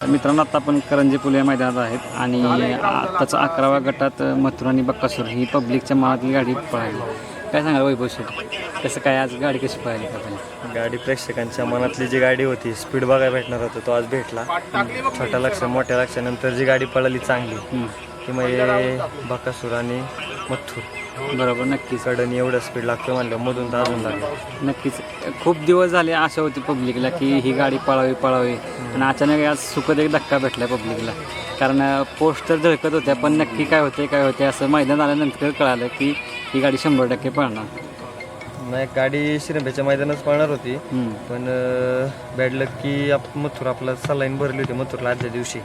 मित्रांनो आता आपण करंजी पुल या मैदानात आहेत आणि आत्ताचा अकराव्या गटात मथुर आणि बक्कासूर ही पब्लिकच्या मनातली गाडी पळाली. काय सांगा वैभव शेठ कसं काय आज गाडी कशी पळाली का आपण? गाडी प्रेक्षकांच्या मनातली जी गाडी होती स्पीड बघायला भेटणार होतं तो आज भेटला. छोट्या लक्ष मोठ्या लक्षानंतर जी गाडी पळाली चांगली ती म्हणजे बकासूर आणि मथुर. बरोबर नक्कीच. सडन एवढं स्पीड लागतं म्हणलं मधून तर अजून लागलं नक्कीच. खूप दिवस झाले आशा होती पब्लिकला की ही गाडी पळावी पळावी. आणि अचानक आज सुखद एक धक्का भेटला पब्लिकला कारण पोस्टर झळकत होत्या पण नक्की काय होते काय होते असं मैदान आल्यानंतर कळालं की ही गाडी शंभर टक्के पळणार. नाही गाडी शिरंब्याच्या मैदानात पळणार होती. हम्म. पण बॅड लक की आप मथुर आपला सलाईन भरली होती मथुरला आजच्या दिवशी.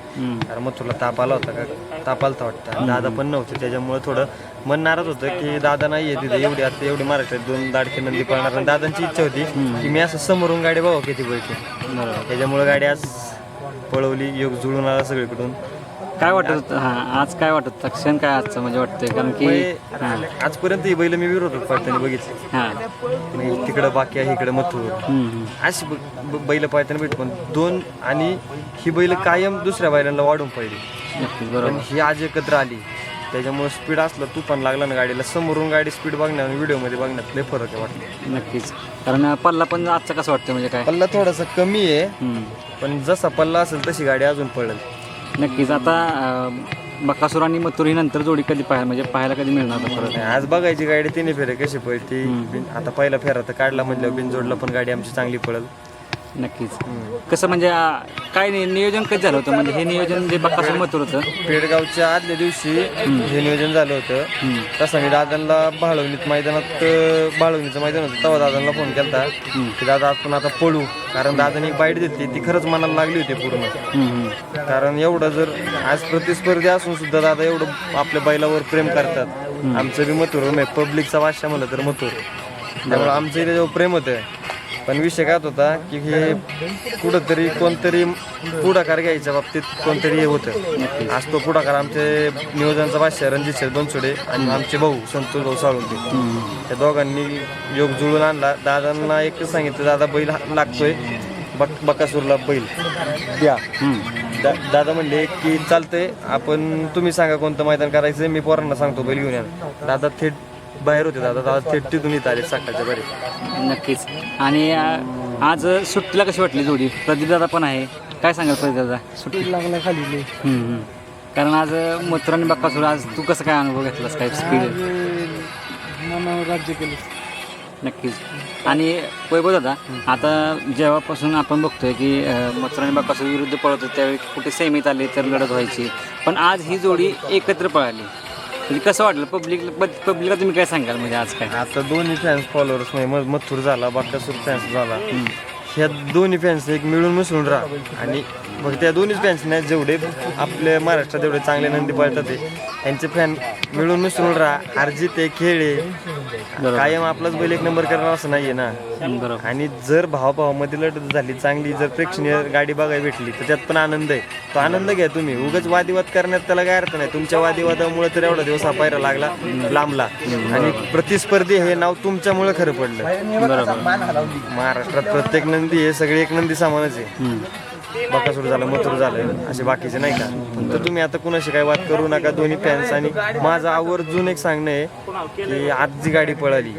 कारण मथुरला ताप आला होता का? ताप आला होता वाटतं दादा पण नव्हते त्याच्यामुळे थोडं मन नाराज होतं की दादा नाही आहे तिथे एवढी आता एवढी महाराष्ट्रात दोन दाडके नंदी पळणार. आणि दादांची इच्छा होती की मी असं समोरून गाडी बघावं किती बरोबर. त्याच्यामुळे गाडी आज पळवली योग जुळून आला सगळीकडून. काय वाटत हां आज काय वाटत होतं? क्षण काय आजचं म्हणजे वाटतंय? कारण की हां. आजपर्यंत ही बैल मी विरोधात पळताना बघितली. हां. तिकडं बाकी आहे इकडं मथुर. हम्म, हम्म. अशी ब- ब- बैल पाळताना भेट पण दोन आणि ही बैल कायम दुसऱ्या बैलांना वाढून पडली. नक्कीच पण बरोबर ही आज एकत्र आली. त्याच्यामुळे स्पीड असलं तुफान लागला ना गाडीला समोरून गाडी स्पीड बघण्यात आणि व्हिडिओमध्ये बघण्यात लय फरक आहे वाटलं नक्कीच. कारण पल्ला पण आजचा कसं वाटतं म्हणजे काय? पल्ला थोडासा कमी आहे. हम्म. पण जसा पल्ला असेल तशी गाडी अजून पडेल नक्कीच. आता अं, बकासूर आणि मथुर ही नंतर जोडी कधी पाहायला म्हणजे पाहायला कधी मिळणार आता परत? आज बघायची गाडी तिने फेरे कशी पळती. बिन- आता पहिला फेरा तर काढला म्हणलं बिनजोडला पण गाडी आमची चांगली पळल. नक्कीच. कसं म्हणजे काय नि- नियोजन कधी झालं होतं? म्हणजे हे नियोजन जे बकासूर मथुर होतं. पेडगावच्या आदल्या दिवशी हे नियोजन झालं होतं. तसं मी दादांना भाळवणीत मैदानात अं, भाळवणीचं मैदान होतं तेव्हा दादांना फोन केला की दादा आपण आता पळू. कारण दादाने बाईट दिली ती खरंच मनाला लागली होती पूर्ण. हम्म, हम्म. कारण एवढं जर आज प्रतिस्पर्धी असून सुद्धा दादा एवढं आपल्या बैलावर प्रेम करतात. आमचं बी मथुर पब्लिकचा भाषा म्हणलं तर मथुर. त्यामुळे आमचं इथे जेव्हा प्रेम होतं पण विषय काय होता की हे कुठंतरी कोणतरी पुढाकार घ्यायच्या बाबतीत कोणतरी हे होतं. आज तो पुढाकार आमचे नियोजनाचा भाष्य रणजित शेठ बनसोडे आणि आमचे भाऊ संतोष भाऊ साळुंके त्या दोघांनी योग जुळून आणला. दादांना एकच सांगितलं दादा बैल लागतोय. बक बकासूरला बैल. द्या. दा- दादा म्हणले की चालतंय. आपण तुम्ही सांगा कोणतं मैदान करायचं मी पोरांना सांगतो बैल घेऊन या दादा थेट बाहेर होते दादा. दादा थेट तिथून इथं आले सकाळच्या बरे नक्कीच. आणि अं, आज सुट्टीला कशी वाटली जोडी? प्रदीप दादा पण आहे. काय सांगाल प्रदीप दादा? सुट्टी लागला खाली हम्म, हम्म. कारण आज मथुर आणि बकासूर आज तू कसं काय अनुभव घेतलास? काय स्पीड मनावर राज्य केलं. नक्कीच. आणि वैभव दादा आता जेव्हापासून आपण बघतोय की अं, मथुर आणि बकासूर विरुद्ध पळत होते त्यावेळी कुठे सेमीत आले तर लढत व्हायची. पण आज ही जोडी एकत्र पळाली. म्हणजे कसं वाटलं? पब्लिक पब्लिकला तुम्ही काय सांगाल? म्हणजे आज काय? आता दोन्ही फॅन्स फॉलोअर्स म्हणजे मथुर झाला बाकासूर फॅन्स झाला. ह्या दोन्ही फॅन्स एक मिळून मिसळून राहा. आणि मग त्या दोन्ही फॅन्सने जेवढे आपल्या महाराष्ट्रात जेवढे चांगले नंदी पळतात ते. त्यांचे फॅन मिळून मिसळून राहा. अर्जित आहे खेळ. आहे कायम आपलाच बैल एक नंबर करणार असं नाहीये ना? बरोबर. आणि जर भावाभावामध्ये लढत झाली चांगली जर प्रेक्षणीय गाडी बघायला भेटली तर त्यात पण आनंद आहे. तो आनंद घ्या तुम्ही. उगाच वादिवाद करण्यात त्याला काय अर्थ नाही. तुमच्या वादिवादामुळे तर एवढा दिवस हा पायरा लागला लांबला. आणि प्रतिस्पर्धी हे नाव तुमच्यामुळे खरं पडलं. बरोबर. महाराष्ट्रात प्रत्येक नंदी हे सगळे एक नंदी समानच आहे. बकासूर झालं मथुर झालं असे बाकीचे नाही का? तर तुम्ही आता कुणाशी काही वाद करू नका दोन्ही फॅन्स आणि माझं आवर्जून एक सांगणं आहे की आज जी गाडी पळाली.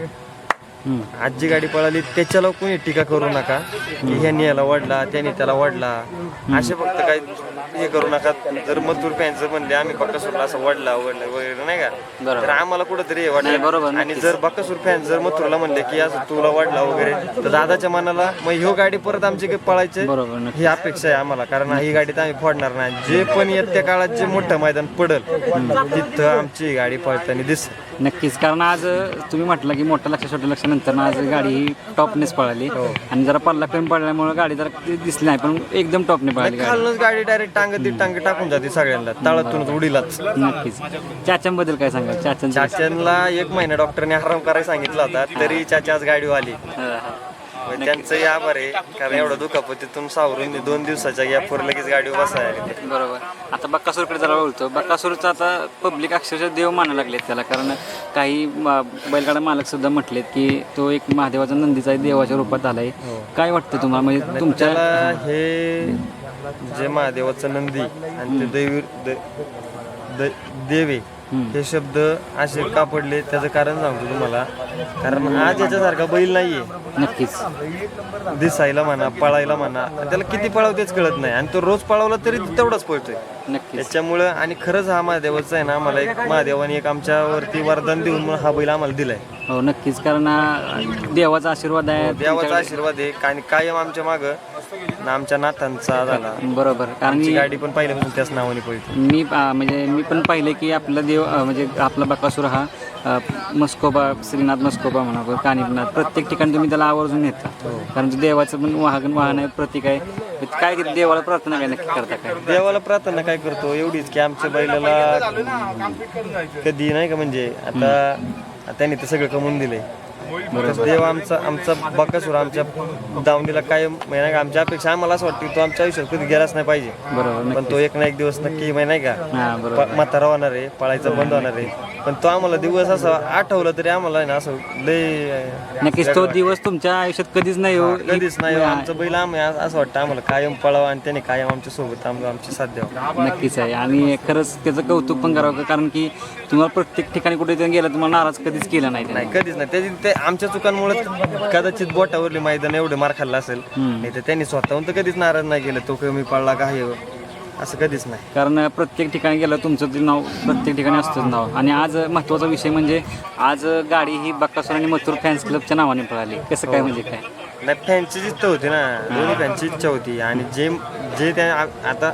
आज जी गाडी पळाली त्याच्याला कोणी टीका करू नका. की ह्यानी याला वाढला त्याने त्याला वाढला. असे फक्त काही हे करू नका. जर मजदूर फॅन्स म्हणले आम्ही बकासूरला असं वाढला वडला वगैरे नाही का. तर आम्हाला कुठंतरी हे नाही, बरोबर, वाटलं आणि. जर बकासूर फॅन्स जर मथुरला म्हणले की असं तुला वाढला वगैरे तर दादाच्या मनाला मग ह्यो गाडी परत आमची काही पळायचे. ही अपेक्षा आहे आम्हाला. कारण ही गाडी तर आम्ही फोडणार नाही. जे पण येत्या काळात जे मोठं मैदान पडल तिथं आमची गाडी पळताना दिस नक्कीच. कारण आज तुम्ही म्हटलं की मोठ्या लक्ष छोट्या लक्ष नंतर आज गाडी ही टॉपनेच पळाली. आणि जरा पल्ला कमी पडल्यामुळे गाडी जरा दिसली नाही पण एकदम टॉपने पळाली गाडी. खालूनच गाडी डायरेक्ट टांग ती टांग टाकून जाते सगळ्यांना. तळातूनच उडीलाच. नक्कीच. चाच्यांबद्दल काय सांगाल? चाच्यांचं चाच्यांना एक महिना डॉक्टरने आराम करायला सांगितला होता तरी चाचा आज गाडी आली. त्यांचंही आभार आहे कारण एवढं दुखापतीतून सावरून दोन दिवसाच्या गॅपवर लगेच गाडी बसायला बरोबर. आता बक्कासूरकडे जरा बोलतो. बक्कासूरचा आता पब्लिक अक्षरशः देव मानायला लागलेत त्याला कारण काही बैलगाडा मालक सुद्धा म्हटलेत की तो एक महादेवाचा नंदीचा देवाच्या रूपात आलाय. काय वाटतं तुम्हाला? म्हणजे तुमच्या हे जे महादेवाचं नंदी आणि ते दैवी देवे हे शब्द असे का पडले त्याचं कारण सांगतो तुम्हाला. कारण आज याच्यासारखा बैल नाहीये. नक्कीच. दिसायला म्हणा पळायला म्हणा त्याला किती पळावतेच कळत नाही. आणि तो रोज पळवला तरी तेवढाच पळतोय. त्याच्यामुळं आणि खरंच हा महादेवाचा आहे ना आम्हाला एक महादेवाने एक आमच्यावरती वरदान देऊन म्हणून हा बैल आम्हाला दिलाय. हो नक्कीच. कारण देवाचा आशीर्वाद आहे. देवाचा आशीर्वाद आहे. आणि कायम आमच्या माग आमच्या नाथांचा झाला बरोबर. कारण आमची मी गाडी पण पहिल्यापासून त्याच नावाने पळते. मी अं, म्हणजे मी पण पाहिले की आपला देव अं, म्हणजे आपला बकासूर हा अं, मस्कोबा श्रीनाथ मस्कोबा म्हणा किंवा कानिपनाथ प्रत्येक ठिकाणी तुम्ही त्याला आवर्जून नेता. कारण ते देवाचं पण वाहन वाहन आहे प्रतीक आहे. काय ते देवाला प्रार्थना काय नक्की करता काय? देवाला प्रार्थना काय करतो? एवढीच की आमच्या बैलाला कधी नाही का म्हणजे आता त्यांनी तर सगळं कमवून दिलंय. देव आमचा आमचा बकासूर आमच्या दावणीला काय म्हणजे नाही का आमच्या अपेक्षा आम्हाला असं वाटतं की तो आमच्या आयुष्यात कधी गेलाच नाही पाहिजे. बरोबर पण तो एक ना एक दिवस नक्की म्हणजे नाही का? हां प- म्हातारा होणार आहे पळायचं बंद होणार आहे. पण तो आम्हाला दिवस असा आठवला तरी आम्हाला आहे ना असं लय नक्कीच तो दिवस तुमच्या आयुष्यात कधीच नाही हो. कधीच नाही आमचं बैल आम्ही असं वाटतं आम्हाला कायम पळावं आणि त्याने कायम आमच्यासोबत आम- आमची साथ द्यावं. नक्कीच आहे. आणि खरंच त्याचं कौतुक पण करावं कारण की तुम्हाला प्रत्येक ठिकाणी कुठे गेलं तुम्हाला नाराज कधीच केला नाही त्याने. नाही कधीच नाही. त्याची ते आमच्या चुकांमुळे कदाचित बोटावरली मैदान एवढे मार खाल्ला असेल. नाही तर त्यांनी स्वतःहून तर कधीच नाराज नाही केलं. तो कमी पडला काय हो. असं कधीच नाही. कारण प्रत्येक ठिकाणी गेलं तुमचं ते नाव प्रत्येक ठिकाणी असतंच नाव. आणि आज महत्त्वाचा विषय म्हणजे आज गाडी ही बक्कासूर आणि मथुर फॅन्स क्लबच्या नावाने पळाली. कसं काय म्हणजे काय? नाही फॅनचीच इच्छा होती ना. दोन्ही फॅनची इच्छा होती. आणि जे जे त्या आ- आता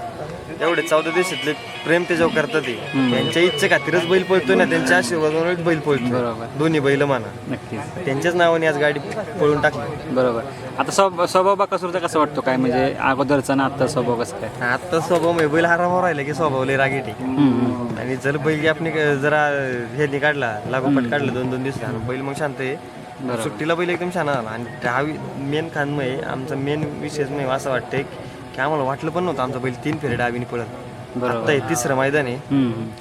एवढे चौदा देशातले प्रेम त्याच्यावर करतात ते त्यांच्या इच्छे खातीरच बैल पळतोय ना त्यांच्या आशीर्वादावरच बैल बरोबर. दोन्ही बैल म्हणा नक्कीच. त्यांच्याच नावाने आज गाडी पळून टाकली. बरोबर. आता स्वभाव स्वभाव बक्कासूरचा कसा वाटतो? काय म्हणजे अगोदरचा ना आता स्वभाव कसं काय? आता स्वभाव म्हणजे बैल हरामावर राहिला की स्वभाव लय रागीट आहे. हम्म, हम्म. आणि जर बैल आपण जरा ह्यानी काढला लागोपाठ काढला दोन दोन दिवस बैल मग शांत आहे. सुट्टीला बैल एकदम छान झाला. आणि त्या मेन खानमय आमचा मेन विशेष म्हणजे असं वाटतंय की आम्हाला वाटलं पण नव्हतं आमचा बैल तीन फेरे डावीने पळत बरोबर. आता हे तिसरं मैदान आहे.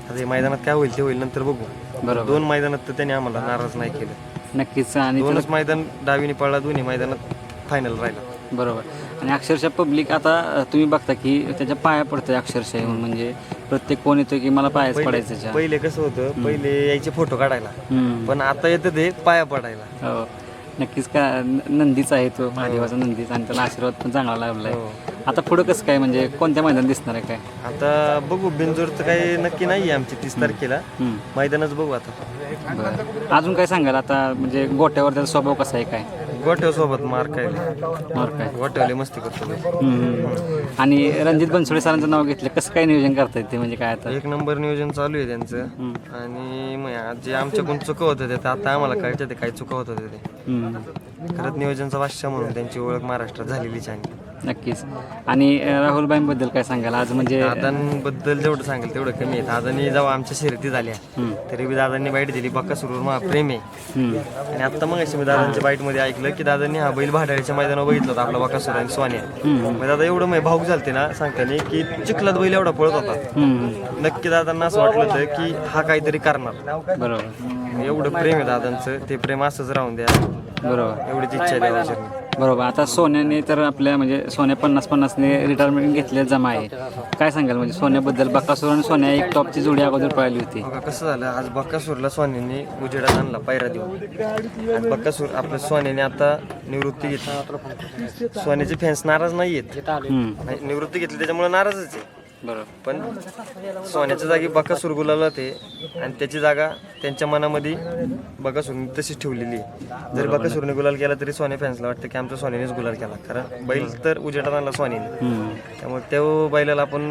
आता हे मैदानात काय होईल ते होईल नंतर बघू. बरोबर. दोन मैदानात तर त्याने आम्हाला नाराज नाही केलं. नक्कीच. आणि दोनच मैदान डावीने पळला दोन्ही मैदानात फायनल राहिला. बरोबर. आणि अक्षरशः पब्लिक आता तुम्ही बघता की त्याच्या पाया पडतंय अक्षरशः येऊन. म्हणजे प्रत्येक कोण येतो की मला पायाच पडायचं. पहिले कसं होतं पहिले यायचे फोटो काढायला. पण आता येतं ते पाया पडायला. हो. नक्कीच का नंदीच आहे तो महादेवाचा नंदीच. आणि त्याला आशीर्वाद पण चांगला लाभलाय. हो. आता पुढं कसं काय? म्हणजे कोणत्या मैदान दिसणार आहे काय? आता बघू. बिंजोरचं काही नक्की नाही आहे आमची तीस तारखेला. हम्म. मैदानच बघू आता. बरं. अजून काय सांगाल? आता म्हणजे गोट्यावर त्याचा स्वभाव कसा आहे काय? गोठ्याव सोबत मार काय और काय गोठ्यावले मस्ती करतो. हम्म. आणि रणजित बनसोडे सरांचं नाव घेतलं कसं काय नियोजन करतायत ते म्हणजे काय आता? एक नंबर नियोजन चालू आहे त्यांचं. आणि मग आज जे आमच्याकडून चुका होत होत्या आता आम्हाला कळतं ते काही चुका होत होत्या ते. हम्म. खरंच नियोजनचा वाश्य म्हणून त्यांची ओळख महाराष्ट्रात झालेलीच आहे. नक्कीच. आणि राहुलबाईंबद्दल काय सांगाल? आज म्हणजे दादांबद्दल जेवढं सांगेल तेवढं कमी आहे. दादांनी जेव्हा आमच्या शर्यती झाल्या. तरी बी दादांनी बाईट दिली. बक्का सुरूर मा प्रेम आहे. आणि आता मग अशी मी दादांच्या बाईटमध्ये ऐकलं की दादांनी हा बैल भाडाळीच्या मैदानावर बघितलं होता आपला बकासूर आणि सोन्या. मग दादा एवढं मग भाऊक झालते ना सांगताना की चिखलात बैल एवढा पळत होता. नक्की दादांना असं वाटलं होतं की हा काहीतरी करणार. बरोबर. एवढं प्रेम आहे दादांचं. ते प्रेम असंच राहून द्या. बरोबर. एवढीच इच्छा आहे बरोबर. आता सोन्याने तर आपल्या म्हणजे सोन्या पन्नास पन्नासने रिटायरमेंट घेतले जमा आहे. काय सांगाल? म्हणजे सोन्याबद्दल बकासूर आणि सोन्या एक टॉपची जोडी अगोदर पळाली होती. बघा कसं झालं? आज बक्कासूरला सोन्याने उजेडात आणला पायरा देऊन. आणि बक्कासूर आपल्या सोन्याने आता निवृत्ती घेतली. सोन्याचे फॅन्स नाराज नाही आहेत हम्म. निवृत्ती घेतली त्याच्यामुळे नाराजच आहे. बरोबर पण सोन्याच्या जागी बकासूर गुलाला ते आणि त्याची जागा त्यांच्या मनामध्ये बकासूरने तशीच ठेवलेली आहे. जर बकासूरने गुलाल केला तरी सोन्या फॅन्सला वाटतं की आमच्या सोन्यानेच गुलाल केला. कारण बैल तर उजेडात आणला सोन्याने. त्यामुळे त्या बैलाला आपण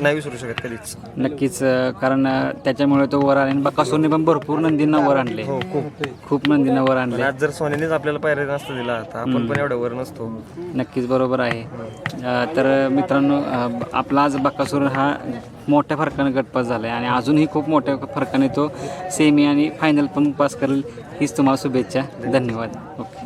नाही विसरू शकत कधीच. नक्कीच कारण त्याच्यामुळे तो वर आले आणि बकासूरने पण भरपूर नंदींना वर आणले. हो खूप. खूप नंदींना वर आणले. आज जर सोन्यानेच आपल्याला पायऱ्या नसता दिला तर आपण पण एवढ्या वर नसतो. नक्कीच बरोबर आहे. तर मित्रांनो आपला आज बकासूर हा मोठ्या फरकाने गटपास झाला आहे आणि अजूनही खूप मोठ्या फरकाने तो सेमी आणि फायनल पण पास करेल हीच तुम्हाला शुभेच्छा. धन्यवाद. ओके